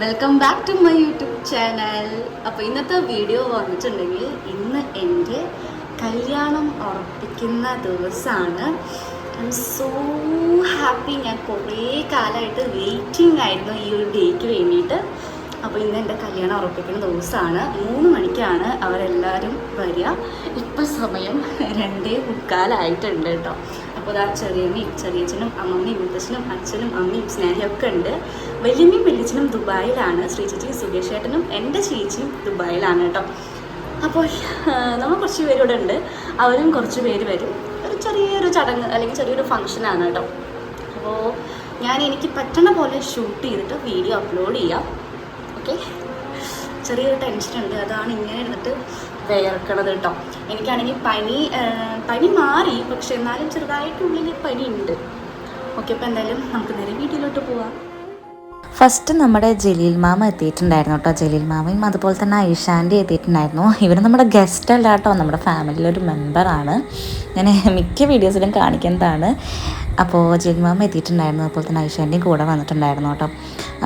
Welcome back to my YouTube channel അപ്പോൾ ഇന്നത്തെ video വന്നിട്ടുണ്ടെങ്കിൽ ഇന്ന് എന്റെ കല്യാണം ഉറപ്പിക്കുന്ന ദിവസമാണ്. ഐ എം സോ ഹാപ്പി ഞാൻ കുറേ കാലമായിട്ട് വെയിറ്റിംഗ് ആയിരുന്നു ഈ ഒരു ഡേക്ക് വേണ്ടിയിട്ട്. അപ്പോൾ ഇന്ന് എന്റെ കല്യാണം ഉറപ്പിക്കുന്ന ദിവസമാണ്. മൂന്ന് മണിക്കാണ് അവരെല്ലാവരും വരിക. ഇപ്പം സമയം രണ്ടേ മുക്കാലായിട്ടുണ്ട് കേട്ടോ. അപ്പോൾ ആ ചെറിയമ്മയും ചെറിയച്ഛനും അമ്മമ്മയും മുത്തച്ഛനും അച്ഛനും അമ്മയും സ്നേഹയൊക്കെ ഉണ്ട്. വലിയമ്മയും വലിയച്ഛനും ദുബായിലാണ്. ശ്രീചേച്ചിയും സുരേഷ് ചേട്ടനും എന്റെ ചേച്ചിയും ദുബായിലാണ് കേട്ടോ. അപ്പോൾ നമ്മൾ കുറച്ച് പേരിവിടെ ഉണ്ട്. അവരും കുറച്ച് പേര് വരും. ഒരു ചെറിയൊരു ചടങ്ങ് അല്ലെങ്കിൽ ചെറിയൊരു ഫങ്ഷനാണ് കേട്ടോ. അപ്പോൾ ഞാൻ എനിക്ക് പറ്റണ പോലെ ഷൂട്ട് ചെയ്തിട്ട് വീഡിയോ അപ്ലോഡ് ചെയ്യാം. ഓക്കെ ചെറിയൊരു ടെൻഷൻ ഉണ്ട്. അതാണ് ഇങ്ങനെ ഇരുന്നിട്ട് വിയർക്കണത് കേട്ടോ എനിക്കാണെങ്കിൽ പനി പനി മാറി പക്ഷെ എന്നാലും ചെറുതായിട്ടുള്ളിൽ പനി ഉണ്ട് ഓക്കെ അപ്പോൾ എന്തായാലും നമുക്ക് നേരെ വീട്ടിലോട്ട് പോവാം. ഫസ്റ്റ് നമ്മുടെ ജലീൽ മാമ എത്തിയിട്ടുണ്ടായിരുന്നു കേട്ടോ ജലീൽ മാമയും അതുപോലെ തന്നെ ഐഷാന്റെ എത്തിയിട്ടുണ്ടായിരുന്നു. ഇവർ നമ്മുടെ ഗസ്റ്റ് അല്ല കേട്ടോ നമ്മുടെ ഫാമിലിയിലൊരു മെമ്പറാണ് ഞാൻ മിക്ക വീഡിയോസിലും കാണിക്കുന്നതാണ്. അപ്പോൾ ജഗ്മാമ മാമ എത്തിയിട്ടുണ്ടായിരുന്നു. അതുപോലെ തന്നെ ഐഷാന്റെയും കൂടെ വന്നിട്ടുണ്ടായിരുന്നു കേട്ടോ.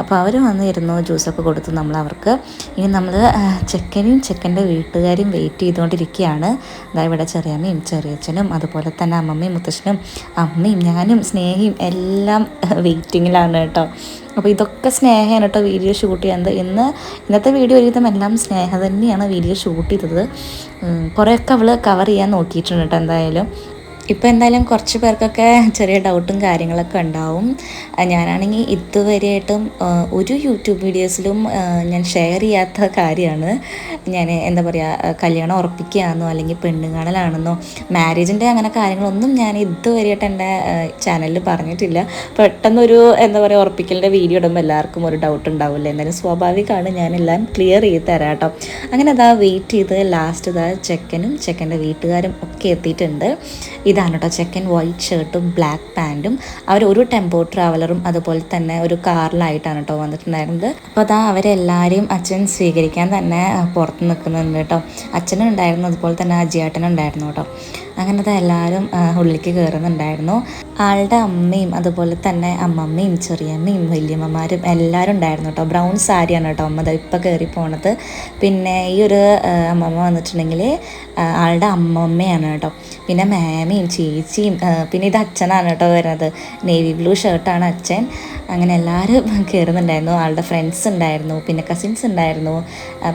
അപ്പോൾ അവർ വന്നിരുന്നു ജ്യൂസൊക്കെ കൊടുത്തു നമ്മൾ അവർക്ക്. ഇനി നമ്മൾ ചെക്കനും ചെക്കന്റെ വീട്ടുകാരും വെയിറ്റ് ചെയ്തുകൊണ്ടിരിക്കുകയാണ്. അതായത് ഇവിടെ ചെറിയമ്മയും ചെറിയച്ഛനും അതുപോലെ തന്നെ അമ്മമ്മയും മുത്തശ്ശനും അമ്മയും ഞാനും സ്നേഹിയും എല്ലാം വെയിറ്റിങ്ങിലാണ് കേട്ടോ. അപ്പോൾ ഇതൊക്കെ സ്നേഹമാണ് കേട്ടോ വീഡിയോ ഷൂട്ട് ചെയ്യുന്നത്. ഇന്ന് ഇന്നത്തെ വീഡിയോ ഒരുവിധം എല്ലാം സ്നേഹ തന്നെയാണ് വീഡിയോ ഷൂട്ട് ചെയ്തത്. കുറേയൊക്കെ അവൾ കവർ ചെയ്യാൻ നോക്കിയിട്ടുണ്ട് കേട്ടോ എന്തായാലും. ഇപ്പോൾ എന്തായാലും കുറച്ച് പേർക്കൊക്കെ ചെറിയ ഡൗട്ടും കാര്യങ്ങളൊക്കെ ഉണ്ടാവും. ഞാനാണെങ്കിൽ ഇതുവരെയായിട്ടും ഒരു യൂട്യൂബ് വീഡിയോസിലും ഞാൻ ഷെയർ ചെയ്യാത്ത കാര്യമാണ്. ഞാൻ എന്താ പറയുക കല്യാണം ഉറപ്പിക്കുകയാണെന്നോ അല്ലെങ്കിൽ പെണ്ണ് കാണലാണെന്നോ മാരേജിന്റെ അങ്ങനെ കാര്യങ്ങളൊന്നും ഞാൻ ഇതുവരെയായിട്ട് എന്റെ ചാനലിൽ പറഞ്ഞിട്ടില്ല. പെട്ടെന്നൊരു എന്താ പറയുക ഉറപ്പിക്കലിന്റെ വീഡിയോ ഇടുമ്പോൾ എല്ലാവർക്കും ഒരു ഡൗട്ട് ഉണ്ടാവില്ല? എന്തായാലും സ്വാഭാവികമാണ് ഞാനെല്ലാം ക്ലിയർ ചെയ്ത് തരാം കേട്ടോ. അങ്ങനെ അതാ വെയിറ്റ് ചെയ്ത് ലാസ്റ്റ് ഇതാ ചെക്കനും ചെക്കന്റെ വീട്ടുകാരും ഒക്കെ എത്തിയിട്ടുണ്ട്. ഇതാണ് കേട്ടോ ചെക്കൻ വൈറ്റ് ഷർട്ടും ബ്ലാക്ക് പാന്റും അവർ ഒരു ടെമ്പോ ട്രാവലറും അതുപോലെ തന്നെ ഒരു കാറിലായിട്ടാണ് കേട്ടോ വന്നിട്ടുണ്ടായിരുന്നത്. അപ്പോൾ അതാ അവരെല്ലാവരെയും അച്ഛൻ സ്വീകരിക്കാൻ തന്നെ പുറത്ത് നിൽക്കുന്നുണ്ട് കേട്ടോ. അച്ഛനും ഉണ്ടായിരുന്നു അതുപോലെ തന്നെ അജിയാട്ടനുണ്ടായിരുന്നു കേട്ടോ. അങ്ങനെ അതാ എല്ലാവരും ഉള്ളിലേക്ക് കയറുന്നുണ്ടായിരുന്നു. ആളുടെ അമ്മയും അതുപോലെ തന്നെ അമ്മമ്മയും ചെറിയമ്മയും വലിയമ്മമാരും എല്ലാവരും ഉണ്ടായിരുന്നു കേട്ടോ. ബ്രൗൺ സാരിയാണ് കേട്ടോ അമ്മ ഇപ്പം കയറി പോണത്. പിന്നെ ഈ ഒരു അമ്മമ്മ വന്നിട്ടുണ്ടെങ്കിൽ ആളുടെ അമ്മമ്മയാണ് കേട്ടോ. പിന്നെ മാമയും ചേച്ചിയും പിന്നെ ഇത് അച്ഛനാണ് കേട്ടോ വരുന്നത്. നേവി ബ്ലൂ ഷർട്ടാണ് അച്ഛൻ. അങ്ങനെ എല്ലാവരും കയറുന്നുണ്ടായിരുന്നു ആളുടെ ഫ്രണ്ട്സ് ഉണ്ടായിരുന്നു. പിന്നെ കസിൻസ് ഉണ്ടായിരുന്നു.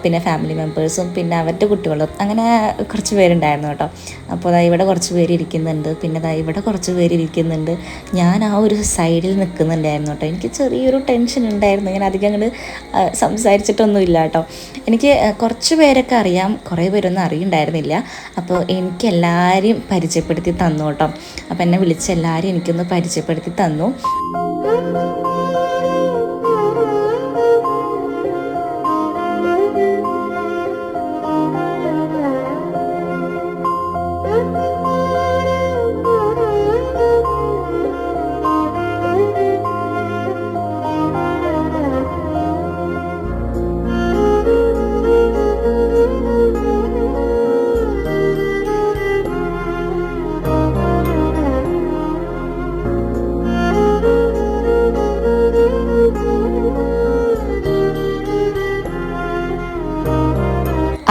പിന്നെ ഫാമിലി മെമ്പേഴ്സും പിന്നെ അവരുടെ കുട്ടികളും. അങ്ങനെ കുറച്ച് പേരുണ്ടായിരുന്നു കേട്ടോ. അപ്പോൾ ഇവിടെ കുറച്ച് പേര് ഇരിക്കുന്നുണ്ട്. പിന്നെ ഇവിടെ കുറച്ച് പേര് ഇരിക്കുന്നുണ്ട്. ഞാൻ ആ ഒരു സൈഡിൽ നിൽക്കുന്നുണ്ടായിരുന്നു കേട്ടോ. എനിക്ക് ചെറിയൊരു ടെൻഷൻ ഉണ്ടായിരുന്നു. ഞാൻ അധികം അങ്ങോട്ട് സംസാരിച്ചിട്ടൊന്നും ഇല്ല കേട്ടോ. എനിക്ക് കുറച്ച് പേരൊക്കെ അറിയാം. കുറേ പേരൊന്നും അറിയണ്ടായിരുന്നില്ല. അപ്പോൾ എനിക്ക് എല്ലാവരെയും പരിചയപ്പെടുത്തി തന്നു കേട്ടോ. അപ്പോൾ എന്നെ വിളിച്ച എല്ലാവരും എനിക്കൊന്ന് പരിചയപ്പെടുത്തി തന്നു.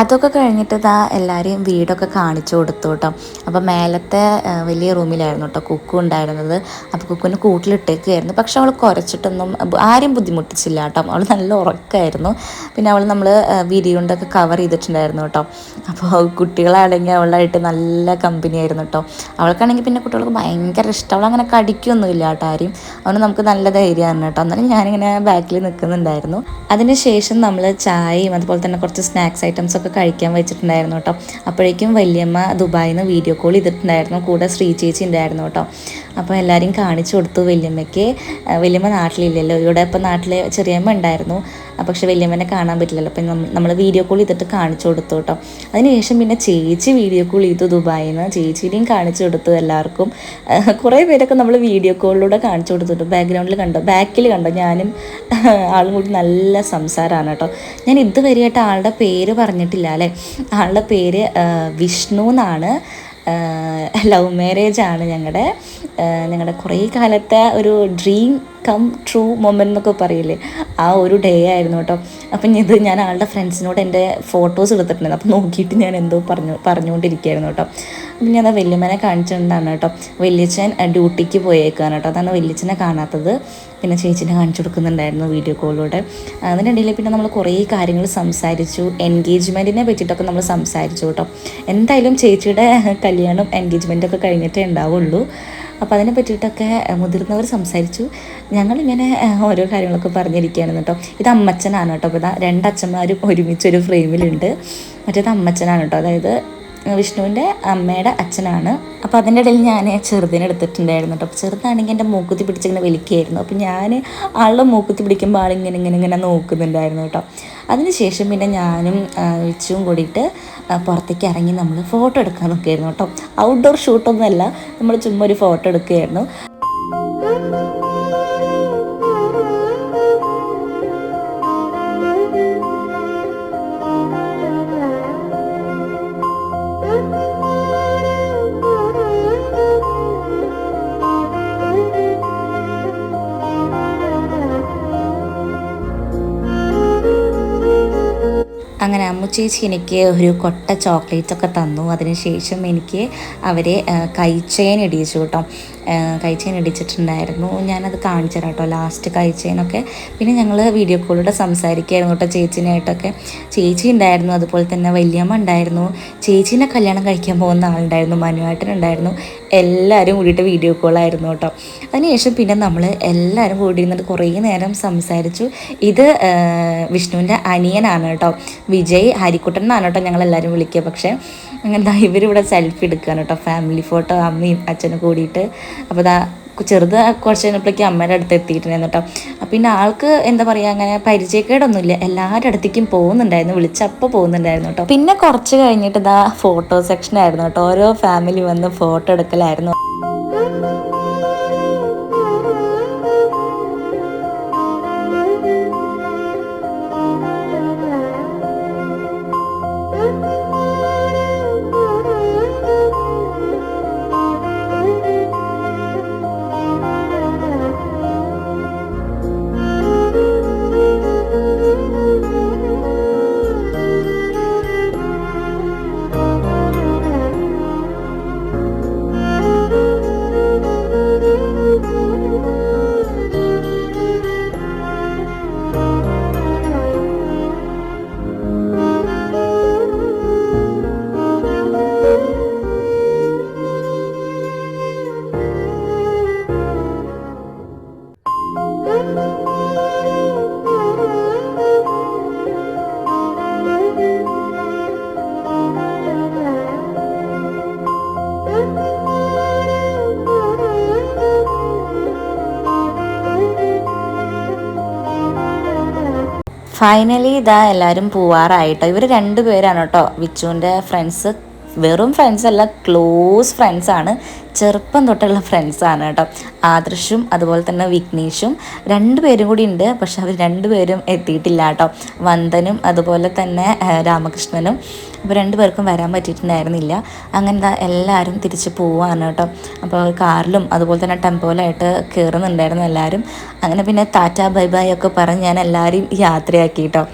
അതൊക്കെ കഴിഞ്ഞിട്ട് ഇതാ എല്ലാവരെയും വീടൊക്കെ കാണിച്ചു കൊടുത്തു കേട്ടോ അപ്പോൾ മേലത്തെ വലിയ റൂമിലായിരുന്നു കേട്ടോ കുക്കു ഉണ്ടായിരുന്നത്. അപ്പോൾ കുക്കുവിന് കൂട്ടിലിട്ടേക്കായിരുന്നു പക്ഷെ അവൾ കുറച്ചിട്ടൊന്നും ആരും ബുദ്ധിമുട്ടിച്ചില്ല കേട്ടോ അവൾ നല്ല ഉറക്കമായിരുന്നു പിന്നെ അവൾ നമ്മൾ വിരി കൊണ്ടൊക്കെ കവർ ചെയ്തിട്ടുണ്ടായിരുന്നു കേട്ടോ അപ്പോൾ കുട്ടികളാണെങ്കിൽ അവളായിട്ട് നല്ല കമ്പനി ആയിരുന്നു കേട്ടോ അവൾക്കാണെങ്കിൽ പിന്നെ കുട്ടികൾക്ക് ഭയങ്കര ഇഷ്ടം. അവൾ അങ്ങനെ കടിക്കൊന്നുമില്ല കേട്ടോ ആരും അതുകൊണ്ട് നമുക്ക് നല്ല ധൈര്യമാണ് കേട്ടോ എന്നാലും ഞാനിങ്ങനെ ബാക്കിൽ നിൽക്കുന്നുണ്ടായിരുന്നു. അതിനുശേഷം നമ്മൾ ചായയും അതുപോലെ തന്നെ കുറച്ച് സ്നാക്സ് ഐറ്റംസ് ഒക്കെ കഴിക്കാൻ വെച്ചിട്ടുണ്ടായിരുന്നു കേട്ടോ. അപ്പോഴേക്കും വല്യമ്മ ദുബായിൽ നിന്ന് വീഡിയോ കോൾ ചെയ്തിട്ടുണ്ടായിരുന്നു. കൂടെ ശ്രീ ചേച്ചി ഉണ്ടായിരുന്നു കേട്ടോ. അപ്പോൾ എല്ലാവരെയും കാണിച്ചു കൊടുത്തു വല്യമ്മയ്ക്ക്. വല്യമ്മ നാട്ടിലില്ലല്ലോ. ഇവിടെ ഇപ്പോൾ നാട്ടിൽ ചെറിയമ്മ ഉണ്ടായിരുന്നു. പക്ഷെ വല്യമ്മനെ കാണാൻ പറ്റില്ലല്ലോ. അപ്പം നമ്മൾ വീഡിയോ കോൾ ചെയ്തിട്ട് കാണിച്ചു കൊടുത്തു കേട്ടോ. അതിനുശേഷം പിന്നെ ചേച്ചി വീഡിയോ കോൾ ചെയ്തു ദുബായിൽ നിന്ന് ചേച്ചിയുടെയും കാണിച്ചു കൊടുത്തു എല്ലാവർക്കും. കുറേ പേരൊക്കെ നമ്മൾ വീഡിയോ കോളിലൂടെ കാണിച്ചു കൊടുത്തിട്ടു ബാക്ക്ഗ്രൗണ്ടിൽ കണ്ടോ? ബാക്കിൽ കണ്ടോ? ഞാനും ആളും കൂടി നല്ല സംസാരമാണ് കേട്ടോ. ഞാൻ ഇതുവരെയായിട്ട് ആളുടെ പേര് പറഞ്ഞിട്ടില്ല അല്ലേ? ആളുടെ പേര് വിഷ്ണു എന്നാണ്. ലവ് മാരേജ് ആണ് ഞങ്ങളുടെ ഞങ്ങളുടെ കുറേ കാലത്തെ ഒരു ഡ്രീം കം ട്രൂ മൊമെന്റ് എന്നൊക്കെ പറയില്ലേ? ആ ഒരു ഡേ ആയിരുന്നു കേട്ടോ അപ്പം ഇത് ഞാൻ ആളുടെ ഫ്രണ്ട്സിനോട് എന്റെ ഫോട്ടോസ് എടുത്തിട്ടുണ്ടായിരുന്നു. അപ്പം നോക്കിയിട്ട് ഞാൻ എന്തോ പറഞ്ഞു പറഞ്ഞുകൊണ്ടിരിക്കുകയായിരുന്നു കേട്ടോ അപ്പം അത് വല്യമ്മനെ കാണിച്ചിട്ടുണ്ടാണ് കേട്ടോ. വല്യച്ഛൻ ഡ്യൂട്ടിക്ക് പോയേക്കാണ് കേട്ടോ. അതാണ് വല്യച്ഛനെ കാണാത്തത്. പിന്നെ ചേച്ചിനെ കാണിച്ചു കൊടുക്കുന്നുണ്ടായിരുന്നു വീഡിയോ കോളിലൂടെ. അതിനിടയിൽ പിന്നെ നമ്മൾ കുറേ കാര്യങ്ങൾ സംസാരിച്ചു. എൻഗേജ്മെന്റിനെ പറ്റിയിട്ടൊക്കെ നമ്മൾ സംസാരിച്ചു കേട്ടോ. എന്തായാലും ചേച്ചിയുടെ കല്യാണം എൻഗേജ്മെന്റൊക്കെ കഴിഞ്ഞിട്ടേ ഉണ്ടാവുള്ളൂ. അപ്പോൾ അതിനെ പറ്റിയിട്ടൊക്കെ മുതിർന്നവർ സംസാരിച്ചു. ഞങ്ങളിങ്ങനെ ഓരോ കാര്യങ്ങളൊക്കെ പറഞ്ഞിരിക്കുകയാണ് കേട്ടോ. ഇത് അമ്മച്ചനാണ് കേട്ടോ. അപ്പോൾ ഇതാ രണ്ടച്ഛന്മാരും ഒരുമിച്ചൊരു ഫ്രെയിമിലുണ്ട്. മറ്റേത് അമ്മച്ചനാണ് കേട്ടോ. അതായത് വിഷ്ണുവിന്റെ അമ്മയുടെ അച്ഛനാണ്. അപ്പോൾ അതിന്റെ ഇടയിൽ ഞാൻ ചെറുതിനെ എടുത്തിട്ടുണ്ടായിരുന്നു കേട്ടോ. അപ്പോൾ ചെറുതാണെങ്കിൽ എന്റെ മൂക്കുത്തി പിടിച്ചിങ്ങനെ വലിക്കുകയായിരുന്നു അപ്പോൾ ഞാൻ ആളുടെ മൂക്കുത്തി പിടിക്കുമ്പോൾ ആളിങ്ങനെ ഇങ്ങനെ ഇങ്ങനെ നോക്കുന്നുണ്ടായിരുന്നു കേട്ടോ. അതിനുശേഷം പിന്നെ ഞാനും വിച്ചും കൂടിയിട്ട് പുറത്തേക്ക് ഇറങ്ങി നമ്മൾ ഫോട്ടോ എടുക്കാൻ നോക്കിയായിരുന്നു കേട്ടോ. ഔട്ട്ഡോർ ഷൂട്ടൊന്നുമല്ല നമ്മൾ ചുമ്മാ ഒരു ഫോട്ടോ എടുക്കുകയായിരുന്നു. ചേച്ചി എനിക്ക് ഒരു കൊട്ട ചോക്ലേറ്റ് ഒക്കെ തന്നു. അതിനുശേഷം എനിക്ക് അവരെ കൈച്ചെയിൻ ഇടിയിച്ചു കേട്ടോ. കൈച്ചെയിൻ ഇടിച്ചിട്ടുണ്ടായിരുന്നു ഞാനത് കാണിച്ചു കേട്ടോ ലാസ്റ്റ് കൈച്ചെയിനൊക്കെ പിന്നെ ഞങ്ങൾ വീഡിയോ കോളിലൂടെ സംസാരിക്കുകയായിരുന്നു കേട്ടോ ചേച്ചിനായിട്ടൊക്കെ ചേച്ചി ഉണ്ടായിരുന്നു അതുപോലെ തന്നെ വലിയമ്മ ഉണ്ടായിരുന്നു. ചേച്ചീനെ കല്യാണം കഴിക്കാൻ പോകുന്ന ആളുണ്ടായിരുന്നു മനുവായിട്ടനുണ്ടായിരുന്നു എല്ലാവരും കൂടിയിട്ട് വീഡിയോ കോളായിരുന്നു കേട്ടോ. അതിനുശേഷം പിന്നെ നമ്മൾ എല്ലാവരും കൂടി ഇരുന്നിട്ട് കുറേ നേരം സംസാരിച്ചു. ഇത് വിഷ്ണുവിന്റെ അനിയനാണ് കേട്ടോ. വിജയ് ഹരിക്കുട്ടൻ എന്നാണ് കേട്ടോ ഞങ്ങളെല്ലാവരും വിളിക്കുക. പക്ഷേ അങ്ങനെ ഇവരിവിടെ സെൽഫി എടുക്കുകയാണ് കേട്ടോ ഫാമിലി ഫോട്ടോ അമ്മയും അച്ഛനും കൂടിയിട്ട്. അപ്പോൾ ഇതാ ചെറുത് കുറച്ച് കഴിഞ്ഞപ്പോഴേക്കും അമ്മയുടെ അടുത്ത് എത്തിയിട്ടുണ്ടായിരുന്നു കേട്ടോ അപ്പം പിന്നെ ആൾക്ക് എന്താ പറയുക അങ്ങനെ പരിചയക്കേടൊന്നുമില്ല. എല്ലാവരുടെ അടുത്തേക്കും പോകുന്നുണ്ടായിരുന്നു. വിളിച്ചപ്പോൾ പോകുന്നുണ്ടായിരുന്നു കേട്ടോ പിന്നെ കുറച്ച് കഴിഞ്ഞിട്ട് ഇതാ ഫോട്ടോ സെക്ഷൻ ആയിരുന്നു കേട്ടോ ഓരോ ഫാമിലി വന്ന് ഫോട്ടോ എടുക്കലായിരുന്നു. ഫൈനലി ഇതാ എല്ലാവരും പോവാറായിട്ടോ. ഇവർ രണ്ടുപേരാണ് കേട്ടോ വിച്ചുവിന്റെ ഫ്രണ്ട്സ് വെറും ഫ്രണ്ട്സ് അല്ല ക്ലോസ് ഫ്രണ്ട്സാണ് ചെറുപ്പം തൊട്ടുള്ള ഫ്രണ്ട്സാണ് കേട്ടോ. ആദർശും അതുപോലെ തന്നെ വിഘ്നേഷും രണ്ടുപേരും കൂടി ഉണ്ട് പക്ഷെ അവർ രണ്ടുപേരും എത്തിയിട്ടില്ല കേട്ടോ. വന്ദനും അതുപോലെ തന്നെ രാമകൃഷ്ണനും. അപ്പോൾ രണ്ടുപേർക്കും വരാൻ പറ്റിയിട്ടുണ്ടായിരുന്നില്ല. അങ്ങനെ എല്ലാവരും തിരിച്ച് പോവാണ് കേട്ടോ. അപ്പോൾ കാറിലും അതുപോലെ തന്നെ ടെമ്പോലായിട്ട് കയറുന്നുണ്ടായിരുന്നു എല്ലാവരും. അങ്ങനെ പിന്നെ ടാറ്റ ബൈ ബൈ ഒക്കെ പറഞ്ഞ് ഞാൻ എല്ലാവരെയും യാത്രയാക്കി കേട്ടോ.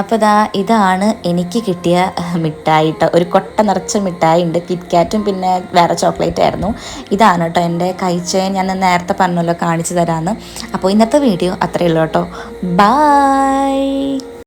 അപ്പോൾ ദാ ഇതാണ് എനിക്ക് കിട്ടിയ മിഠായി കേട്ടോ ഒരു കൊട്ട നിറച്ച മിഠായി ഉണ്ട്. കിറ്റ്കാറ്റും പിന്നെ വേറെ ചോക്ലേറ്റ് ആയിരുന്നു. ഇതാണ് കേട്ടോ എന്റെ കഴിച്ച. ഞാൻ നേരത്തെ പറഞ്ഞല്ലോ കാണിച്ചു തരാമെന്ന് അപ്പോൾ ഇന്നത്തെ വീഡിയോ അത്രയേ ഉള്ളൂ കേട്ടോ ബായ്